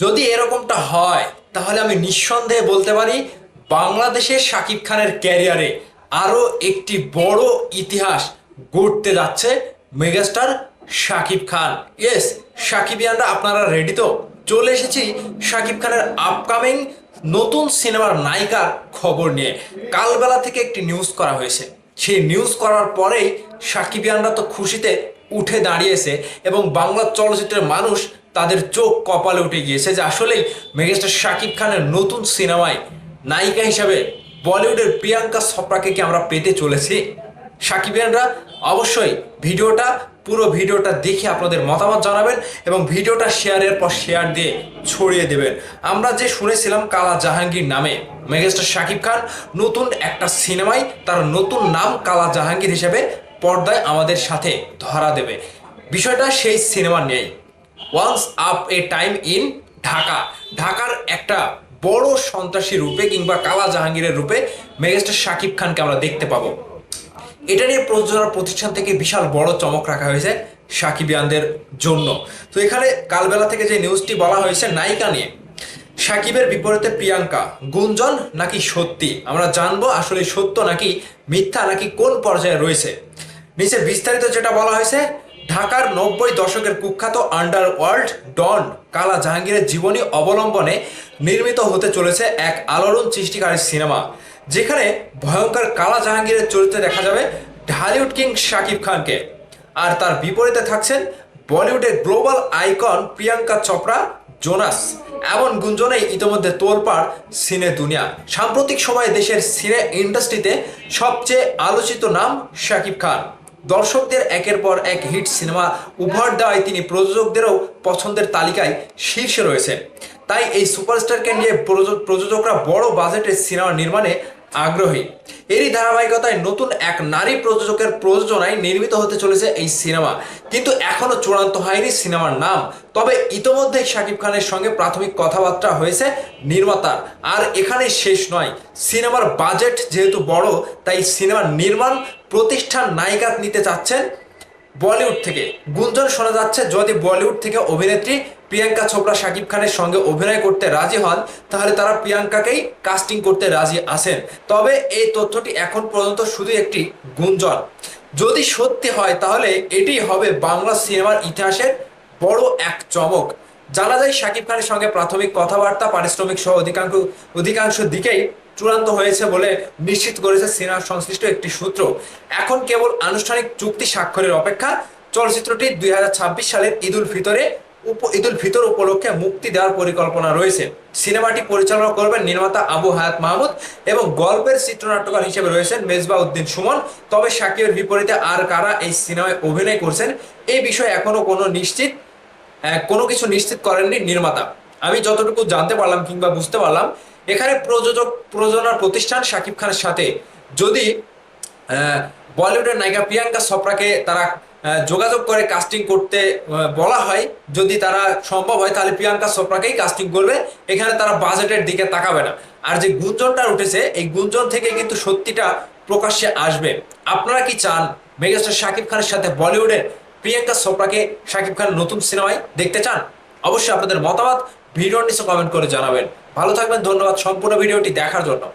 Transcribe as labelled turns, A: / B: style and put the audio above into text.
A: যদি এরকমটা হয়, তাহলে আমি নিঃসন্দেহে বলতে পারি বাংলাদেশের শাকিব খানের ক্যারিয়ারে আরও একটি বড় ইতিহাস গড়তে যাচ্ছে মেগাস্টার শাকিব খান। ইয়েস শাকিবিয়ানরা আপনারা রেডি তো? চলে এসেছি শাকিব খানের আপকামিং নতুন সিনেমার নায়িকার খবর নিয়ে। কালবেলা থেকে একটি নিউজ করা হয়েছে। সেই নিউজ করার পরেই সাকিবিয়ানরা তো খুশিতে উঠে দাঁড়িয়েছে এবং বাংলা চলচ্চিত্রের মানুষ তাদের চোখ কপালে উঠে গিয়েছে যে আসলেই মেগাস্টার শাকিব খানের নতুন সিনেমায় নায়িকা হিসাবে বলিউডের প্রিয়াঙ্কা চোপড়াকে কি আমরা পেতে চলেছি? সাকিবিয়ানরা, অবশ্যই ভিডিওটা, পুরো ভিডিওটা দেখে আপনাদের মতামত জানাবেন এবং ভিডিওটা শেয়ারের পর শেয়ার দিয়ে ছড়িয়ে দেবেন। আমরা যে শুনেছিলাম কালা জাহাঙ্গীর নামে, মেগাস্টার শাকিব খান নতুন একটা সিনেমায় তার নতুন নাম কালা জাহাঙ্গীর হিসেবে পর্দায় আমাদের সাথে ধরা দেবে। বিষয়টা সেই সিনেমা নেই once upon a time in Dhaka ঢাকার একটা বড় সন্ত্রাসী রূপে কিংবা কালা জাহাঙ্গীরের রূপে মেগাস্টার শাকিব খানকে আমরা দেখতে পাবো। এটা নিয়ে প্রযোজনার প্রতিষ্ঠান থেকে বিশাল বড় চমক রাখা হয়েছে সাকিবিয়ানদের জন্য। তো এখানে কালবেলা থেকে যে নিউজটি বলা হয়েছে নায়িকা নিয়ে, সাকিবের বিপরীতে প্রিয়াঙ্কা, গুঞ্জন নাকি সত্যি? আমরা জানব আসলে সত্য নাকি মিথ্যা নাকি কোন পর্যায়ে রয়েছে। নিচে বিস্তারিত যেটা বলা হয়েছে ঢাকার নব্বই দশকের কুখ্যাত আন্ডারওয়ার্ল্ড ডন কালা জাহাঙ্গীরের জীবনী অবলম্বনে নির্মিত হতে চলেছে এক আলোড়ন সৃষ্টিকারী সিনেমা, যেখানে ভয়ঙ্কর কালা জাহাঙ্গীরের চরিত্রে দেখা যাবে ঢালিউড কিং শাকিব খানকে। আর তার বিপরীতে থাকছেন বলিউডের global icon Priyanka Chopra, Jonas, এমন গুঞ্জনে ইতিমধ্যে তোলপাড় সিনে দুনিয়া। সাম্প্রতিক সময়ে দেশের সিনে ইন্ডাস্ট্রিতে সবচেয়ে আলোচিত নাম শাকিব খান। দর্শকদের একের পর এক হিট সিনেমা উপহার দেওয়ায় তিনি প্রযোজকদেরও পছন্দের তালিকায় শীর্ষে রয়েছে তাই এই সুপারস্টারকে নিয়ে প্রযোজক- প্রযোজকরা বড় বাজেটের সিনেমা নির্মাণে আগ্রহী। এরই ধারাবাহিকতায় নতুন এক নারী প্রযোজকের প্রযোজনায় নির্মিত হতে চলেছে এই সিনেমা। কিন্তু এখনও চূড়ান্ত হয়নি সিনেমার নাম। তবে ইতোমধ্যেই শাকিব খানের সঙ্গে প্রাথমিক কথাবার্তা হয়েছে নির্মাতার। আর এখানে শেষ নয়। সিনেমার বাজেট যেহেতু বড়, তাই সিনেমার নির্মাণ প্রতিষ্ঠান নায়িকা নিতে চাচ্ছেন বলিউড থেকে। গুঞ্জন শোনা যাচ্ছে, যদি বলিউড থেকে অভিনেত্রী প্রিয়াঙ্কা চোপড়া শাকিব খানের সঙ্গে অভিনয় করতে রাজি হন, তাহলে তারা প্রিয়াঙ্কাকেই কাস্টিং করতে রাজি আছেন। তবে এই তথ্যটি এখন পর্যন্ত শুধু একটি গুঞ্জন। যদি সত্যি হয়, তাহলে এটি হবে বাংলা সিনেমার ইতিহাসের বড় এক চমক। জানা যায়, শাকিব খানের সঙ্গে প্রাথমিক কথাবার্তা, পারিশ্রমিক সহ অধিকাংশ অধিকাংশ দিকেই চূড়ান্ত হয়েছে বলে নিশ্চিত করেছে সিনেমা সংশ্লিষ্ট একটি সূত্র। এখন কেবল আনুষ্ঠানিক চুক্তি স্বাক্ষরের অপেক্ষা চলচ্চিত্রটি দুই হাজার ছাব্বিশ সালের ঈদুল ফিতরে উপ ফিতর উপলক্ষে মুক্তি দেওয়ার পরিকল্পনা রয়েছে। সিনেমাটি পরিচালনা করবেন নির্মাতা আবু হায়াত মাহমুদ এবং গল্পের চিত্রনাট্যকার হিসেবে রয়েছেন মেজবা উদ্দিন সুমন। তবে সাকিবের বিপরীতে আর কারা এই সিনেমায় অভিনয় করছেন এই বিষয়ে এখনও কোনো নিশ্চিত কোনো কিছু নিশ্চিত করেননি নির্মাতা। আমি যতটুকু জানতে পারলাম কিংবা বুঝতে পারলাম এখানে প্রযোজক, প্রযোজনার প্রতিষ্ঠান শাকিব খানের সাথে। যদি বলিউডের নায়িকা প্রিয়াঙ্কা চোপড়াকে তারা যোগাযোগ করে কাস্টিং করতে বলা হয়, যদি তারা সম্ভব হয়, তাহলে প্রিয়াঙ্কা চোপড়াকেই কাস্টিং করবে। এখানে তারা বাজেটের দিকে তাকাবে না। আর যে গুঞ্জনটা উঠেছে, এই গুঞ্জন থেকে কিন্তু সত্যিটা প্রকাশ্যে আসবে। আপনারা কি চান মেগাস্টার শাকিব খানের সাথে বলিউডের প্রিয়াঙ্কা চোপড়াকে শাকিব খান নতুন সিনেমায় দেখতে চান? অবশ্যই আপনাদের মতামত ভিডিওর নিচে কমেন্ট করে জানাবেন। ভালো থাকবেন ধন্যবাদ সম্পূর্ণ ভিডিওটি দেখার জন্য।